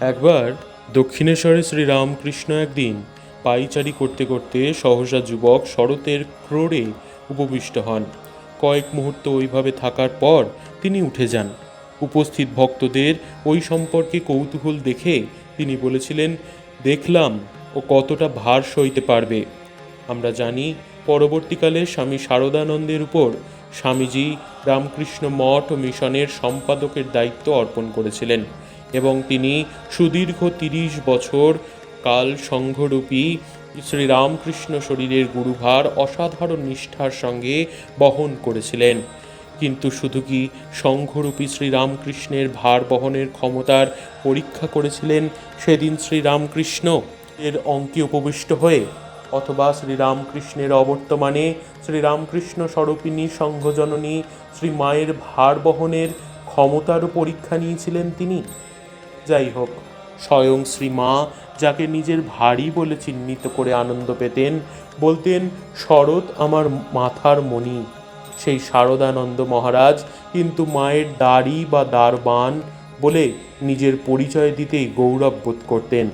একবার দক্ষিণেশ্বরে শ্রীরামকৃষ্ণ একদিন পাইচারি করতে করতে সহসা যুবক শরতের ক্রোড়ে উপবিষ্ট হন। কয়েক মুহূর্ত ওইভাবে থাকার পর তিনি উঠে যান। উপস্থিত ভক্তদের ওই সম্পর্কে কৌতূহল দেখে তিনি বলেছিলেন, দেখলাম ও কতটা ভার সইতে পারবে। আমরা জানি পরবর্তীকালে স্বামী শারদানন্দের উপর স্বামীজি রামকৃষ্ণ মঠ ও মিশনের সম্পাদকের দায়িত্ব অর্পণ করেছিলেন। এবং তিনি সুদীর্ঘ তিরিশ বছর কাল সংঘরূপী শ্রীরামকৃষ্ণ শরীরের গুরুভার অসাধারণ নিষ্ঠার সঙ্গে বহন করেছিলেন। কিন্তু শুধু কি সংঘরূপী শ্রীরামকৃষ্ণের ভার বহনের ক্ষমতার পরীক্ষা করেছিলেন সেদিন শ্রীরামকৃষ্ণ? এর অঙ্কে উপবিষ্ট হয়ে অথবা শ্রীরামকৃষ্ণের অবর্তমানে শ্রীরামকৃষ্ণ স্বরূপিণী সংঘজননী শ্রী মায়ের ভার বহনের ক্ষমতারও পরীক্ষা নিয়েছিলেন তিনি? যাই হোক, স্বয়ং শ্রী মা যাকে নিজের ভারী বলে চিহ্নিত করে আনন্দ পেতেন, বলতেন, শরৎ আমার মাথার মণি। সেই শারদানন্দ মহারাজ কিন্তু মায়ের দাড়ি বা দারবান বলে নিজের পরিচয় দিতেই গৌরব বোধ করতেন।